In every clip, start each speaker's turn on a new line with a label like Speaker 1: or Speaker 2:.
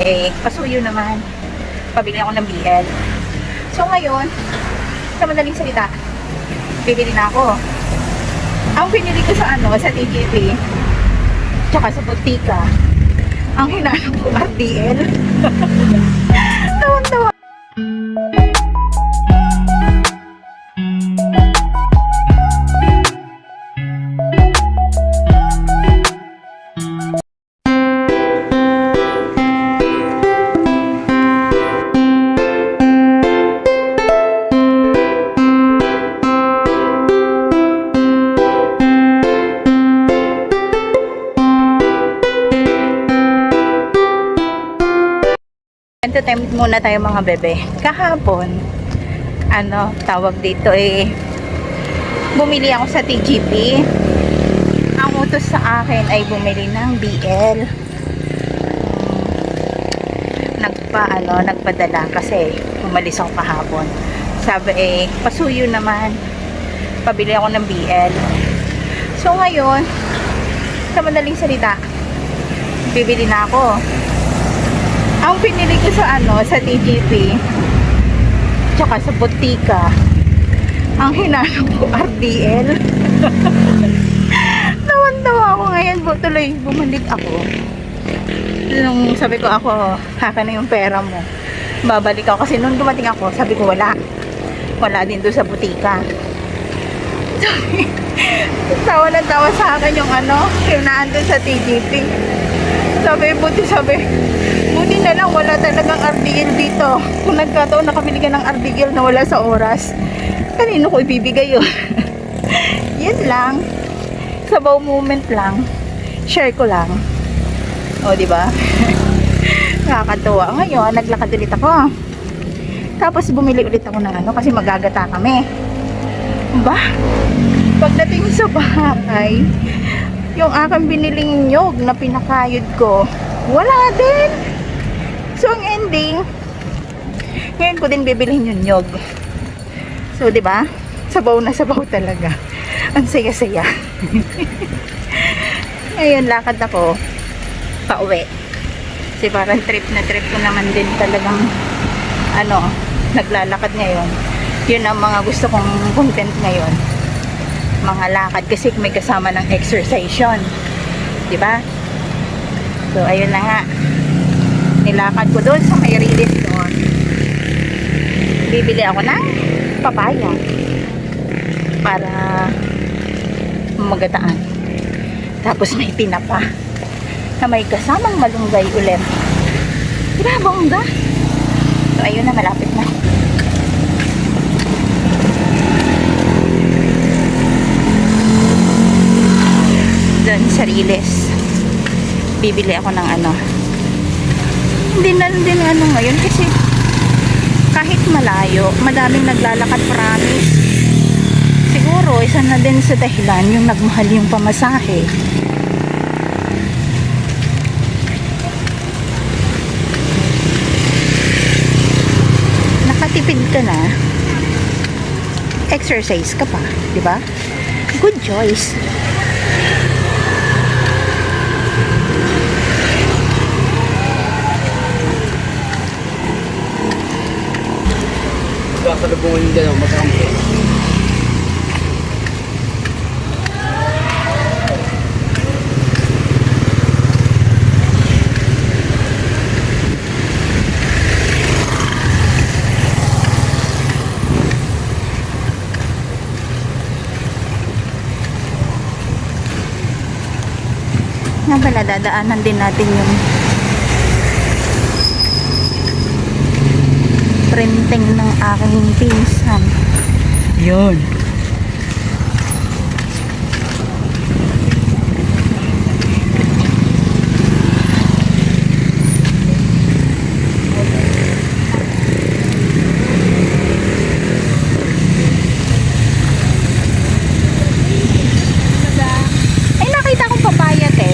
Speaker 1: Eh, pasuyo naman. Pabili ako ng BL. So ngayon, sa madaling salita, bibili na ako. Ang pinili ko sa ano, sa TGP, tsaka sa butika, ang hinanap ko RDL. Tawan-tawa. Entertainment muna tayo mga bebe. Kahapon, ano, tawag dito eh, bumili ako sa TGP. Ang utos sa akin ay bumili ng BL. Hmm, Nagpa, ano, nagpadala kasi umalis ako kahapon. Sabi eh, pasuyo naman. Pabili ako ng BL. So ngayon, sa madaling salita, bibili na ako. Ang pinili ko sa ano, sa TGP, tsaka sa butika, ang hinanap ko RDL. Tawan-tawa ako ngayon, tuloy bumalik ako. Nung sabi ko ako, haka na yung pera mo. Babalik ako kasi nung dumating ako, sabi ko wala. Wala din doon sa butika. Sabi, tawa na tawa sa akin yung ano, yung naandun sa TGP. Sabi, buti sabi, buti na lang wala talagang RDL dito. Kung nagkataon nakabili ka ng RDL na wala sa oras, kanino ko ibibigay yun? Yan lang. Sabaw moment lang. Share ko lang. O, di ba? Nakakatuwa. Ngayon, naglakad ulit ako. Tapos bumili ulit ako ng ano kasi magagata kami. Ba? Pagdating sa bahay, yung aking biniling nyog na pinakayod ko, wala din. So, ang ending, ngayon ko din bibilhin yung nyog. So, di ba? Sabaw na sabaw talaga. Ang saya-saya. ngayon, lakad ako pauwi. Kasi parang trip na trip ko naman din talagang ano, naglalakad ngayon. Yun ang mga gusto kong content ngayon mga lakad kasi may kasama ng exercise yun. Di ba? So, ayun na nga. Nilakad ko doon sa may release doon. Bibili ako ng papaya para magataan. Tapos may tinapa na may kasamang malunggay ulit. Di ba, bongga? So, ayun na, malapit na. doon sa Riles. Bibili ako ng ano. Hindi na din ano ngayon kasi kahit malayo, madaming naglalakad promise. Siguro, isa na din sa dahilan yung nagmahal yung pamasahe. Nakatipid ka na, exercise ka pa, di ba? Good choice.
Speaker 2: Kasalubungan yung dalawa magkampi.
Speaker 1: Nga pala, dadaanan din natin yung printing ng aking pinsan. Yun. Ay, nakita kong papaya, te.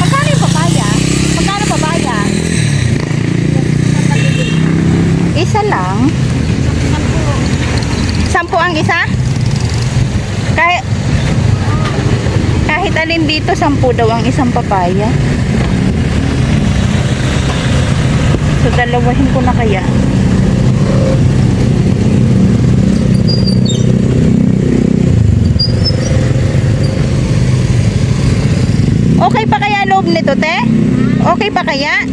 Speaker 1: Magkano yung papaya? Magkano papaya? Isa lang. Sampu ang isa? Kahit kahit alin dito, sampu daw ang isang papaya. Dadalawahin ko na kaya. Okay pa kaya loob nito, te? Okay pa kaya?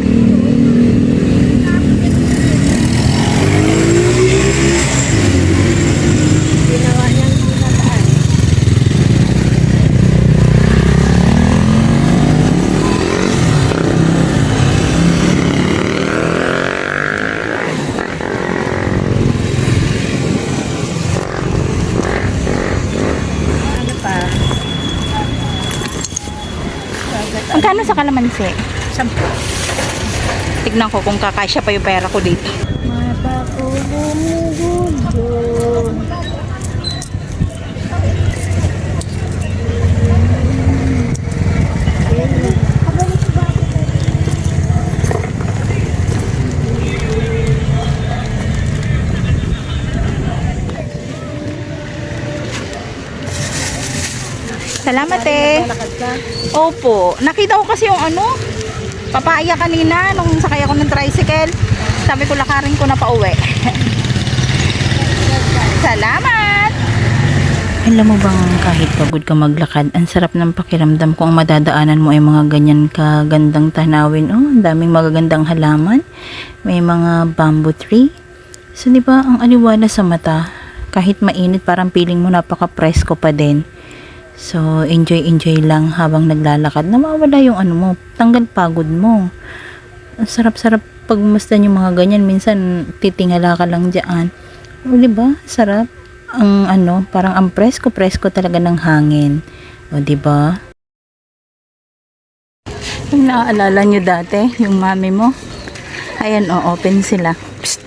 Speaker 1: Magkano sa kalamansi?
Speaker 3: Sampo.
Speaker 1: Tignan ko kung kakasya pa yung pera ko dito.
Speaker 3: Mapapulumugulo.
Speaker 1: Salamat eh. Opo. Nakita ko kasi yung ano, papaya kanina nung sakay ako ng tricycle. Sabi ko lakarin ko na pa uwi. Salamat! Alam mo bang kahit pagod ka maglakad, ang sarap ng pakiramdam kung madadaanan mo ay mga ganyan kagandang tanawin. Oh, ang daming magagandang halaman. May mga bamboo tree. So, di ba, ang aliwala sa mata, kahit mainit, parang feeling mo napaka-presko pa din. So, enjoy-enjoy lang habang naglalakad. Nawawala yung ano mo, tanggal pagod mo. Ang sarap-sarap pagmasdan yung mga ganyan. Minsan, titingala ka lang dyan. O, diba? Sarap. Ang ano, parang ang presko-presko talaga ng hangin. O, diba? Yung naaalala nyo dati, yung mami mo. Ayan, o, open sila. Psst.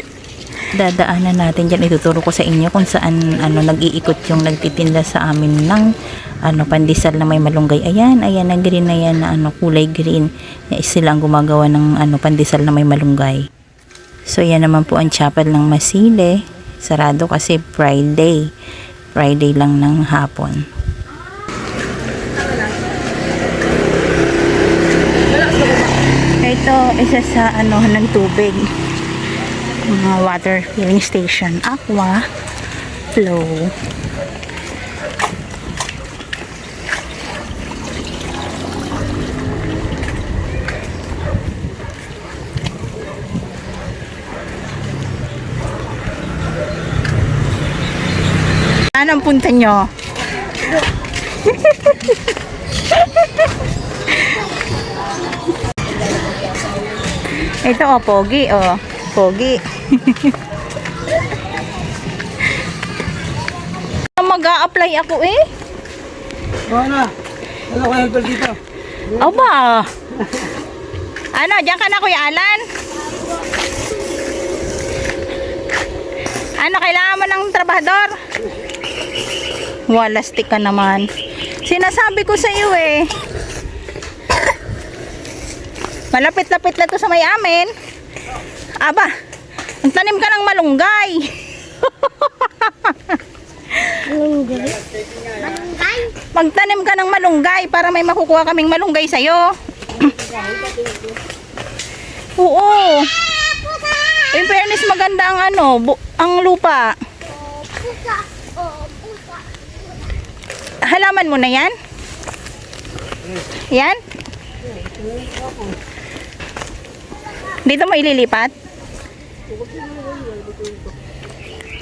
Speaker 1: dadaanan natin dyan. Ituturo ko sa inyo kung saan ano nag-iikot yung nagtitinda sa amin ng ano pandesal na may malunggay. Ayan ayan na green na yan na ano kulay green. Sila ang gumagawa ng ano pandesal na may malunggay. So yan naman po ang chapel ng Masile. Sarado kasi Friday. Friday lang ng hapon. Ito isa sa ano ng tubig mga water filling station aqua flow Anong punta nyo? Ito oh, pogi oh. Pogi. mag apply ako eh.
Speaker 2: Mana? Ano kaya ito dito?
Speaker 1: Aba. Ano, diyan ka na Kuya Alan? Ano, kailangan mo ng trabahador? Walastik ka naman. Sinasabi ko sa iyo eh. Malapit-lapit na to sa may amin. Aba, magtanim ka ng malunggay.
Speaker 3: Malunggay.
Speaker 1: Magtanim ka ng malunggay para may makukuha kaming malunggay sa'yo. Oo. In fairness, maganda ang ano, ang lupa. Halaman mo na yan? Yan? Dito mo ililipat?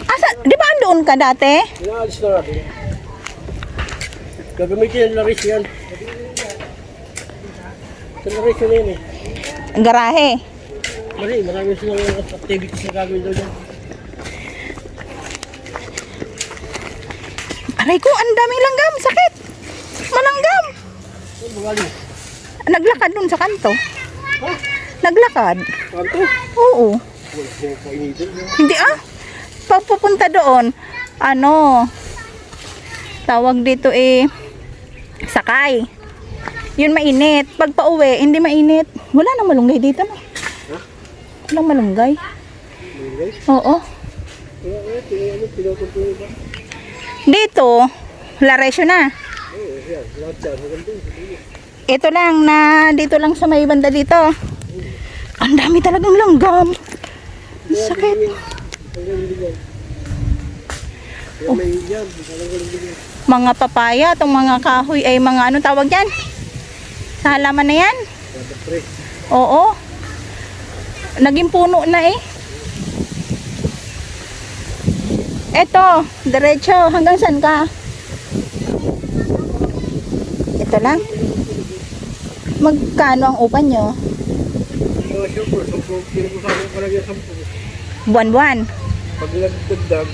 Speaker 1: Asa, di ba andoon ka dati?
Speaker 2: Inaalis na natin. Gagamitin yung laris yan. Sa laris yun yun eh.
Speaker 1: Ang garahe.
Speaker 2: Mali, marami silang activities na gagawin daw dyan.
Speaker 1: Aray ko, ang daming langgam. Sakit. Malanggam. Naglakad dun sa kanto. Naglakad.
Speaker 2: Kanto?
Speaker 1: Oo. Hindi ah. Pag pupunta doon, ano, tawag dito eh, sakay. Yun mainit. Pag pauwi, hindi mainit. Wala nang malunggay dito, no? Walang malunggay.
Speaker 2: Malunggay?
Speaker 1: Oo.
Speaker 2: Ano?
Speaker 1: Dito, laresyo na. Ito lang na dito lang sa may banda dito. Ang dami talagang langgam. Sakit.
Speaker 2: Yan.
Speaker 1: Mga papaya, itong mga kahoy ay mga anong tawag yan? Sa halaman na yan? Oo. Naging puno na eh. Eto, diretso. Hanggang saan ka? Ito lang. Magkano ang upan nyo?
Speaker 2: So, sure, sampu, pinag-usapan ko lang yung sampu.
Speaker 1: Buwan-buwan.
Speaker 2: Pag nagdagdag,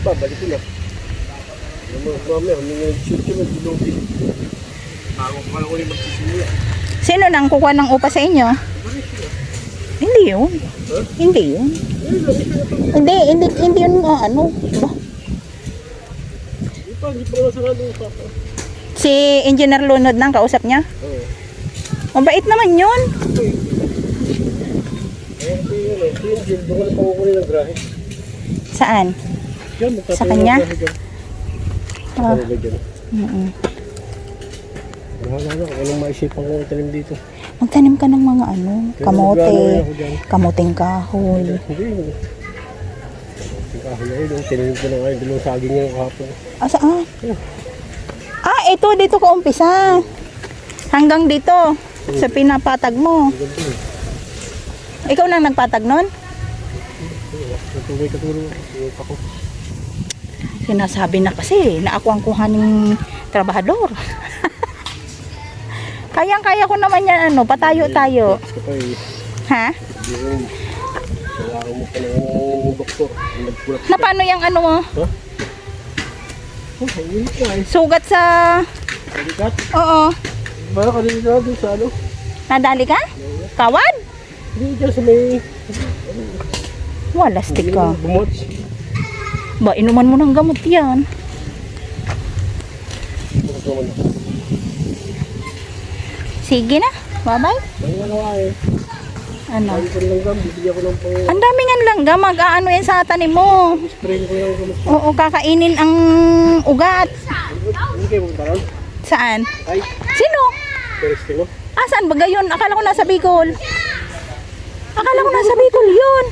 Speaker 2: babalik ko na. Mamaya, humingi ng shoot yun, nagdulobi. Ako pa lang ulit magsisimula.
Speaker 1: Sino nang kukuha ng upa sa inyo? Hindi yun. Hindi yun. Hindi, hindi, hindi yun ah, ano. Ba?
Speaker 2: Hindi pa, hindi pa nga sarado yung papa.
Speaker 1: Si Engineer Lunod nang kausap niya.
Speaker 2: Oo.
Speaker 1: Mabait naman yun.
Speaker 2: Ayan po yun eh. Si Angel, doon ka na pangukunin ng grahe.
Speaker 1: Saan? Sa kanya? Ah.
Speaker 2: Ba dyan?
Speaker 1: Mm-mm.
Speaker 2: Bahala na anong maisipan ko itanim dito.
Speaker 1: Magtanim ka ng mga ano, kamote, kamuting kahoy.
Speaker 2: Hindi. Yung kahoy na yun, yung tinanim ko na ngayon, dalawang saging niya kahapon.
Speaker 1: Ah, saan? Ah, ito, dito ko umpisa. Hanggang dito, sa pinapatag mo.
Speaker 2: Ganda.
Speaker 1: Ikaw lang nagpatag nun? Sinasabi na kasi na ako ang kuhaning trabahador. Kayang-kaya ko naman yan, ano, patayo tayo. Ha? Na paano yung ano mo? Sugat sa...
Speaker 2: Kalikat.
Speaker 1: Oo.
Speaker 2: Baka kanina sa ano.
Speaker 1: Nadali ka? Kawad?
Speaker 2: Dyan sa may...
Speaker 1: Walastik ka.
Speaker 2: Bumuts.
Speaker 1: Ba, inuman mo ng gamot yan. Sige na. Bye-bye.
Speaker 2: Ang.
Speaker 1: Ano? Ang dami nga lang mag-aano yan sa tanim mo. Oo, kakainin ang ugat. Saan? Sino? Ah, saan ba gayon? Akala ko nasa Bicol. Akala ko nasa Bicol yun.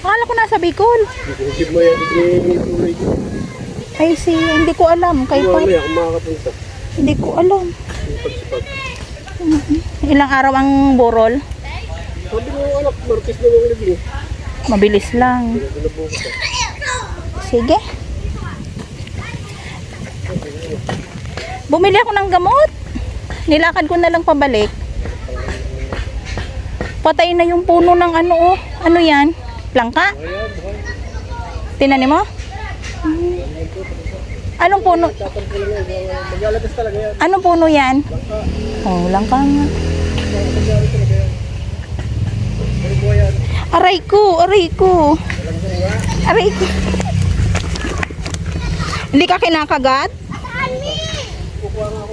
Speaker 1: Akala ko nasa Bicol.
Speaker 2: Hindi mo yan.
Speaker 1: Ay, si, hindi ko alam. Kay pa,
Speaker 2: mamaya kung makakapunta.
Speaker 1: hindi ko alam.
Speaker 2: Pagsipag.
Speaker 1: Ilang araw ang burol?
Speaker 2: Sabi ko anak, Martes na lang libing.
Speaker 1: Mabilis lang. Sige. Bumili ako ng gamot. Nilakad ko na lang pabalik. Patay na yung puno ng ano oh. Ano yan?
Speaker 2: Buhay.
Speaker 1: Tinanim mo? Hmm. Anong puno? Anong puno yan? Oh, langka nga. Aray ko, aray ko. Aray ko. Hindi ka kinakagat?
Speaker 2: Kukuha nga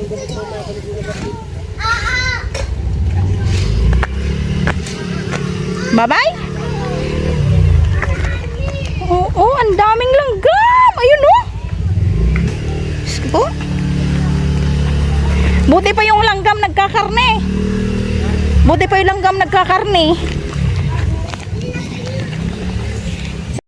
Speaker 1: Bye-bye. Oo, oh, ang daming langgam. Ayun oh. Diyos ko po. Buti pa yung langgam nagkakarne. Buti pa yung langgam nagkakarne.